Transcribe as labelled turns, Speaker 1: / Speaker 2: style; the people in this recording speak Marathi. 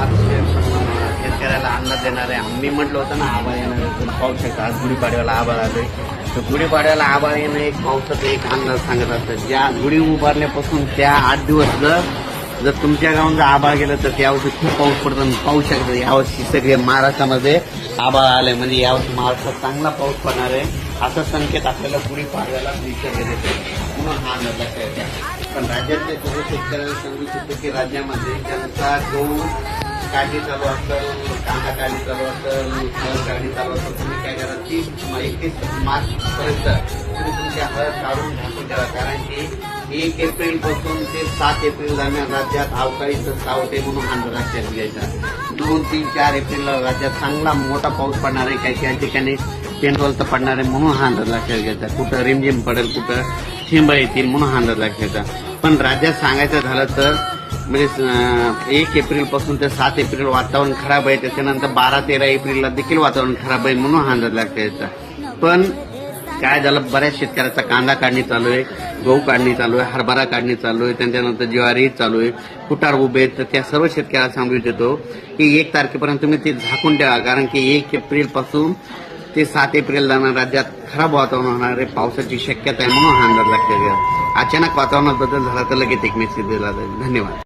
Speaker 1: आज शेतकऱ्याला अन्न देणार आहे. आम्ही म्हटलं होतं ना आभाळ येणार तुम्ही पाहू शकता आज गुढीपाडव्याला आभाळ आले तर गुढीपाडव्याला आभाळ येणं एक पावसाचं एक अन्न सांगत असतं ज्या गुढी उभारल्यापासून त्या आठ दिवस जर जर तुमच्या गावात आभाळ गेलं तर त्यावर्षी खूप पाऊस पडतो पाऊस पाहू यावर्षी सगळे महाराष्ट्रामध्ये आभाळ आले. म्हणजे यावर्षी महाराष्ट्रात चांगला पाऊस पडणार आहे. असा संकेत आपल्याला पुढे पाडव्याला निसर्ग देते म्हणून हा अंदाज पण राज्यातले सर्व शेतकऱ्यांना सांगू इच्छितो की राज्यामध्ये ज्यांचा गहू काढणी चालू असतं कांदा काढणी चालू असतं हळद काढणी चालू असतं. तुम्ही काय करा ती एकतीस मार्च पर्यंत तुम्ही तुमच्या हळद काढून झाकून द्यावा कारण की एक एप्रिलपासून ते सात एप्रिल दरम्यान राज्यात अवकाळी सावटे म्हणून हा लक्षात घ्यायचा दोन तीन चार एप्रिलला राज्यात चांगला मोठा पाऊस पडणार आहे. काही काही ठिकाणी पेंडॉल तर पडणार आहे म्हणून हा अंदाज लक्षात घ्यायचा कुठं रिमझिम पडेल कुठं ठिंब येतील म्हणून हा अंदाज लक्षात घ्यायचा पण राज्यात सांगायचं झालं तर म्हणजे एक एप्रिलपासून ते सात एप्रिल वातावरण खराब आहे. त्याच्यानंतर बारा तेरा एप्रिलला देखील वातावरण खराब आहे म्हणून हा अंदाज लक्षात घ्यायचा पण काय झालं? बऱ्याच शेतकऱ्याचा कांदा काढणी चालू आहे गहू काढणी चालू आहे हरभरा काढणी चालू आहे त्यांच्यानंतर ज्वारी चालू आहे कुटार उभे आहेत. तर त्या सर्व शेतकऱ्याला सांगू इच्छितो की एक तारखेपर्यंत तुम्ही ते झाकून ठेवा. कारण की एक एप्रिलपासून ते सात एप्रिल दरम्यान राज्यात खराब वातावरण होणार आहे पावसाची शक्यता आहे म्हणून हा अंदाज लक्षात घ्या अचानक वातावरणात बदल झाला तर लगेच एक मेसेज दिला जाईल. धन्यवाद.